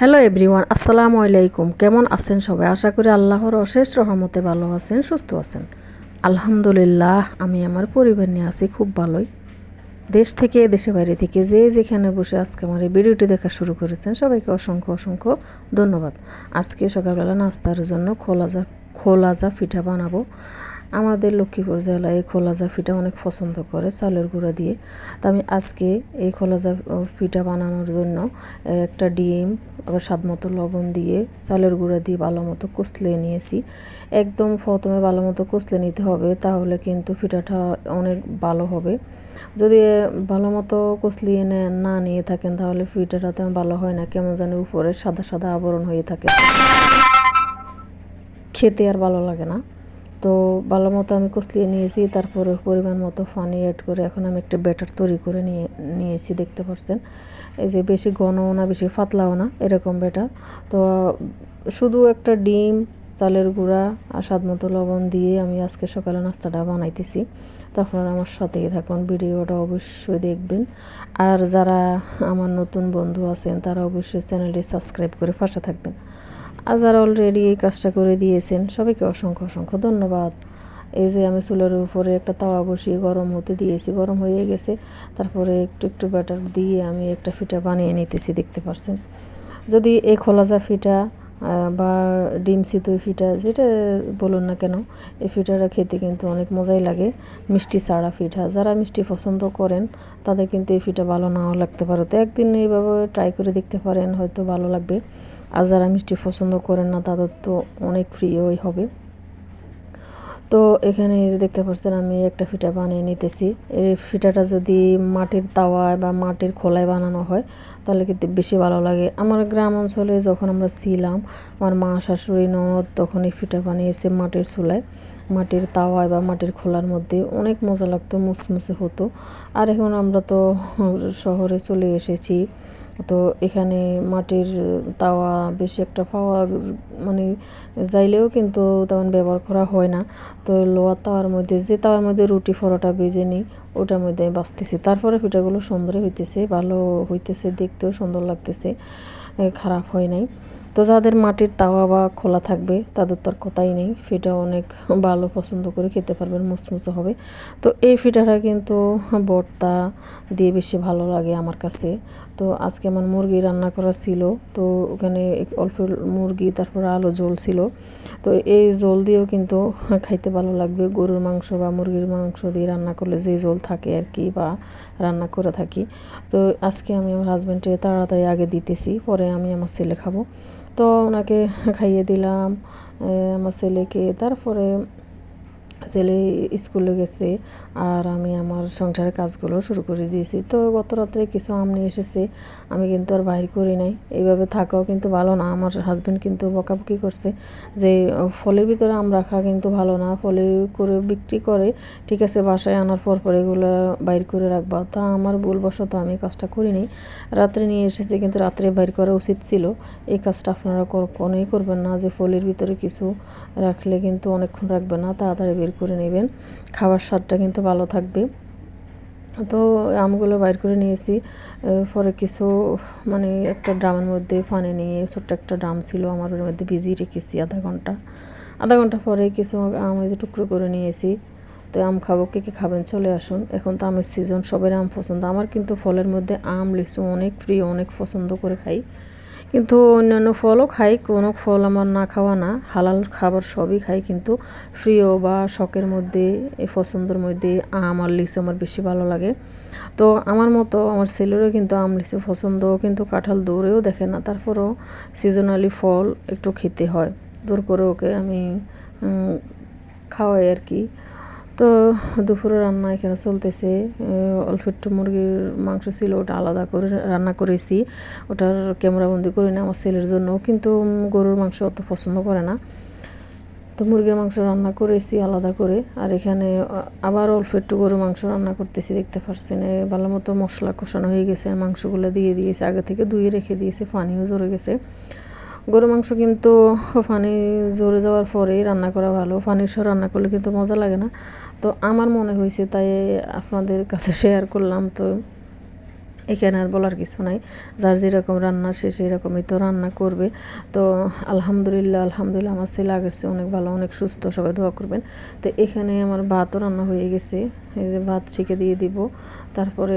Hello everyone, আসসালামু আলাইকুম। কেমন আছেন সবাই? আশা করি আল্লাহর অশেষ রহমতে ভালো আছেন, সুস্থ আছেন। আলহামদুলিল্লাহ, আমি আমার পরিবার নিয়ে আছি খুব ভালোই। দেশ থেকে দেশে বাইরে থেকে যে যেখানে বসে আজকে আমার এই ভিডিওটি দেখা শুরু করেছেন, সবাইকে অসংখ্য অসংখ্য ধন্যবাদ। আজকে সকালবেলা নাস্তার জন্য খোলা যা খোলা যা পিঠা বানাবো। আমাদের লক্ষ্মীপুর জেলায় এই খোলাজা পিঠা অনেক পছন্দ করে, চালের গুঁড়া দিয়ে। তো আমি আজকে এই খোলাজা পিঠা বানানোর জন্য একটা ডিম, আবার স্বাদ মতো লবণ দিয়ে চালের গুঁড়া দিয়ে ভালো মতো কষলে নিয়েছি। একদম প্রথমে ভালো মতো কষলে নিতে হবে, তাহলে কিন্তু পিঠাটা অনেক ভালো হবে। যদি ভালো মতো কষলিয়ে না নিয়ে থাকেন, তাহলে পিঠাটা তেমন ভালো হয় না, কেমন জানি উপরে সাদা সাদা আবরণ হয়ে থাকে। খেতে আর ভালো লাগে না। তো ভালো মতো আমি কষলিয়ে নিয়েছি, তারপরে পরিমাণ মতো পানি অ্যাড করে এখন আমি একটা ব্যাটার তৈরি করে নিয়ে, নিয়েছি, দেখতে পাচ্ছেন এই যে বেশি ঘনও না, বেশি পাতলাও না, এরকম ব্যাটার তো শুধু একটা ডিম, চালের গুঁড়া আর স্বাদ মতো লবণ দিয়ে আমি আজকে সকালে নাস্তাটা বানাইতেছি। তো আপনারা আমার সাথেই থাকুন, ভিডিওটা অবশ্যই দেখবেন। আর যারা আমার নতুন বন্ধু আছেন, তারা অবশ্যই চ্যানেলটি সাবস্ক্রাইব করে পাশে থাকবেন। আর যারা অলরেডি এই কাজটা করে দিয়েছেন। সবাইকে অসংখ্য অসংখ্য ধন্যবাদ। এই যে আমি চুলের উপরে একটা তাওয়া বসিয়ে গরম হতে দিয়েছি, গরম হয়ে গেছে। তারপরে একটু একটু ব্যাটার দিয়ে আমি একটা ফিটা বানিয়ে নিতেছি, দেখতে পারছেন। যদি এই খোলাজা ফিটা বা ডিম সিদ্ধ ফিটা যেটা বলুন না কেন, এই ফিটাটা খেতে কিন্তু অনেক মজাই লাগে। মিষ্টি সারা ফিটা যারা মিষ্টি পছন্দ করেন, তাদের কিন্তু এই ফিটা ভালো নাও লাগতে পারে। তো একদিন এইভাবে ট্রাই করে দেখতে পারেন, হয়তো ভালো লাগবে। আর যারা মিষ্টি পছন্দ করেন না, তাদের তো অনেক প্রিয়ই হবে। তো এখানে যে দেখতে পাচ্ছেন, আমি একটা ফিটা বানিয়ে নিতেছি। এই ফিটাটা যদি মাটির তাওয়ায় বা মাটির খোলায় বানানো হয়, তাহলে কিন্তু বেশি ভালো লাগে। আমার গ্রাম অঞ্চলে যখন আমরা ছিলাম, আমার মা, শাশুড়ি নদ তখন এই ফিটা বানিয়েছে মাটির চুলায়। মাটির তাওয়ায় বা মাটির খোলার মধ্যে অনেক মজা লাগতো, মুসমুসে হতো। আর এখন আমরা তো শহরে চলে এসেছি। তো এখানে মাটির তাওয়া বেশি একটা পাওয়া মানে যাইলেও কিন্তু তেমন ব্যবহার করা হয় না। তো লোয়ার তাওয়ার মধ্যে যে তাওয়ার মধ্যে রুটি ফরোটা বেজে নিই, ওটার মধ্যে আমি বাঁচতেছি। তারপরে পিঠাগুলো সুন্দর হইতেছে, ভালো হইতেছে, দেখতেও সুন্দর লাগতেছে খারাপ হয় নাই। তো যাদের মাটির তাওয়া বা খোলা থাকবে, তাদের তো আর কথাই নেই। ফিটা অনেক ভালো পছন্দ করে খেতে পারবেন মুচমুচে হবে। তো এই ফিটাটা কিন্তু বর্তা দিয়ে বেশি ভালো লাগে আমার কাছে। তো আজকে আমার মুরগি রান্না করা ছিল, তো ওখানে অল্প মুরগি, তারপর আলো জল ছিল। তো এই জল দিয়েও কিন্তু খাইতে ভালো লাগবে। গরুর মাংস বা মুরগির মাংস দিয়ে রান্না করলে যে জল থাকে আর কি বা রান্না করে থাকি। তো আজকে আমি আমার হাজব্যান্ডকে তাড়াতাড়ি আগে দিতেছি, পরে আমি আমার ছেলে খাব। তো ওনাকে খাইয়ে দিলাম আমার ছেলেকে। তারপরে ছেলে স্কুলে গেছে আর আমি আমার সংসারের কাজগুলো শুরু করে দিয়েছি। তো গত রাত্রে কিছু আম নিয়ে এসেছে, আমি কিন্তু আর বাইর করি নাই। এইভাবে থাকাও কিন্তু ভালো না। আমার হাজব্যান্ড কিন্তু বকাবকি করছে যে, ফলের ভিতরে আম রাখা কিন্তু ভালো না। ফলে করে বিক্রি করে, ঠিক আছে, বাসায় আনার পর পর এগুলো বাইর করে রাখবা। তা আমার ভুলবশত আমি কাজটা করিনি। রাত্রে নিয়ে এসেছি কিন্তু রাত্রে বাইর করা উচিত ছিল। এই কাজটা আপনারা কখনোই করবেন না যে, ফলের ভিতরে কিছু রাখলে কিন্তু অনেকক্ষণ রাখবে না, তাড়াতাড়ি বের করে নেবেন। খাবার স্বাদটা কিন্তু ভালো থাকবে। তো আমগুলো বাইর করে নিয়েছি। পরে কিছু মানে একটা ড্রামের মধ্যে পানি নিয়ে ছোট্ট একটা ড্রাম ছিল আমার ওর মধ্যে ভিজিয়ে রেখেছি আধা ঘণ্টা। আধা ঘণ্টা পরে কিছু আম যে টুকরো করে নিয়েছি। তো আম খাব, কে কে খাবেন চলে আসুন। এখন তো আমের সিজন সবের আম পছন্দ। আমার কিন্তু ফলের মধ্যে আম, লিচু অনেক প্রিয়, অনেক পছন্দ করে খাই। কিন্তু অন্যান্য ফলও খাই, কোনো ফল আমার না খাওয়া না। হালাল খাবার সবই খাই, কিন্তু প্রিয় বা শখের মধ্যে, এই পছন্দের মধ্যে আম আর লিচু আমার বেশি ভালো লাগে। তো আমার মতো আমার ছেলেরও কিন্তু আম, লিচু পছন্দ, কিন্তু কাঁঠাল দৌড়েও দেখে না। তারপরও সিজনালি ফল একটু খেতে হয়। দূর করে ওকে আমি খাওয়াই আর কি। তো দুপুরে রান্না এখানে চলতেছে। অল্প একটু মুরগির মাংস ছিল, ওটা আলাদা করে রান্না করেছি। ওটার ক্যামেরাবন্দি করি না আমার ছেলের জন্য, কিন্তু গরুর মাংস অত পছন্দ করে না। তো মুরগির মাংস রান্না করেছি আলাদা করে। আর এখানে আবার অল্প একটু গরুর মাংস রান্না করতেছি, দেখতে পাচ্ছেন ভালো মতো মশলা কষানো হয়ে গেছে, মাংসগুলো দিয়ে দিয়েছে, আগে থেকে ধুয়ে রেখে দিয়েছে, পানিও জড়ে গেছে। গরু মাংস কিন্তু পানি জোরে যাওয়ার পরেই রান্না করা ভালো। পানির সহ রান্না করলে কিন্তু মজা লাগে না। তো আমার মনে হয়েছে তাই আপনাদের কাছে শেয়ার করলাম। তো এখানে আর বলার কিছু নাই। যার যেরকম রান্না, সে সেই রকমই তো রান্না করবে। তো আলহামদুলিল্লাহ আলহামদুলিল্লাহ, আমার ছেলে আগের চেয়ে অনেক ভালো, অনেক সুস্থ, সবাই দোয়া করবেন। তো এখানে আমার ভাতও রান্না হয়ে গেছে। এই যে ভাত ছেঁকে দিয়ে দিব। তারপরে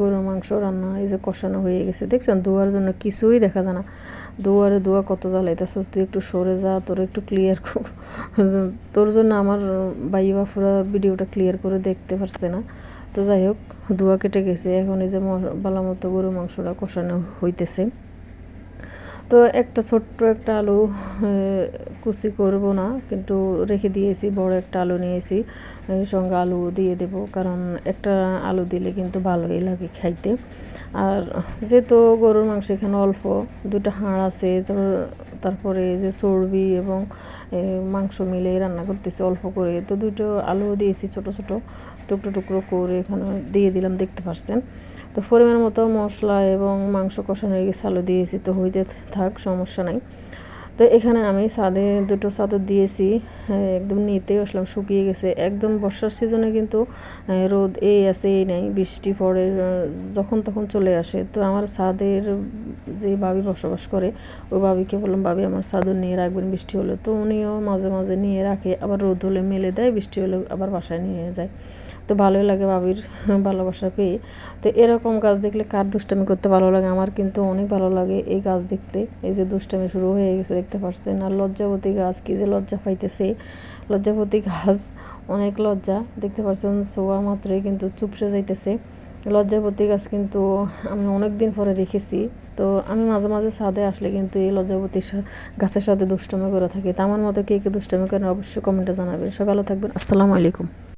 গরুর মাংস রান্না, এই যে কষানো হয়ে গেছে। দেখছেন, দোয়ার জন্য কিছুই দেখা যায় না। দোয়ারে দোয়া কত জ্বালাইতেছে, তুই একটু সরে যা, তোর একটু ক্লিয়ার তোর জন্য আমার বাইবা বাফুরা ভিডিওটা ক্লিয়ার করে দেখতে পারছে না। তো যাই হোক, ধোয়া কেটে গেছে। এখন এই যে ভালো মতো গরু মাংসটা কষানো হইতেছে। তো একটা ছোট্ট একটা আলু কুচি করব না, কিন্তু রেখে দিয়েছি, বড় একটা আলু নিয়েছি। সঙ্গে আলু দিয়ে দেব, কারণ একটা আলু দিলে কিন্তু ভালোই লাগে খাইতে। আর যেহেতু গরুর মাংস এখানে অল্প দুটো হাড় আছে তারপরে যে চর্বি এবং মাংস মিলে রান্না করতেছি অল্প করে, তো দুটো আলু দিয়েছি ছোট ছোট, টুকরো টুকরো করে এখানে দিয়ে দিলাম, দেখতে পাচ্ছেন তো পরিমাণ মতো মশলা এবং মাংস কষানো হয়ে গেছে আলু দিয়েছি তো হইতে থাক সমস্যা নাই। তো এখানে আমি ছাদে দুটো চাদর দিয়েছি হ্যাঁ, একদম নিতে আসলাম শুকিয়ে গেছে। একদম বর্ষার সিজনে কিন্তু রোদ এই আছে এই নাই বৃষ্টি পড়ে যখন তখন চলে আসে। তো আমার ছাদের যে বাবি বসবাস করে, ওই বাবিকে বললাম বাবি আমার চাদর নিয়ে রাখবেন বৃষ্টি হলে। তো উনিও মাঝে মাঝে নিয়ে রাখে, আবার রোদ হলে মেলে দেয়, বৃষ্টি হলে আবার বাসায় নিয়ে যায়। তো ভালোই লাগে বাবির ভালোবাসা পেয়ে। তো এরকম গাছ দেখলে কার দুষ্টামি করতে ভালো লাগে? আমার কিন্তু অনেক ভালো লাগে এই গাছ দেখলে এই যে দুষ্টামি শুরু হয়ে গেছে, দেখতে পাচ্ছেন আর লজ্জাবতী গাছ, কী যে লজ্জা পাইতেছে। লজ্জাবতী গাছ, অনেক লজ্জা, দেখতে পাচ্ছেন সোয়া মাত্রই কিন্তু চুপসে যাইতেছে। লজ্জাবতী গাছ, কিন্তু আমি অনেক দিন পরে দেখেছি। তো আমি মাঝে মাঝে ছাদে আসলে কিন্তু এই লজ্জাবতী গাছের সাথে দুষ্টমি করে থাকি। তো আমার মতো কে কে দুষ্টমি করেন অবশ্যই কমেন্টে জানাবেন। সব ভালো থাকবেন। আসসালামু আলাইকুম।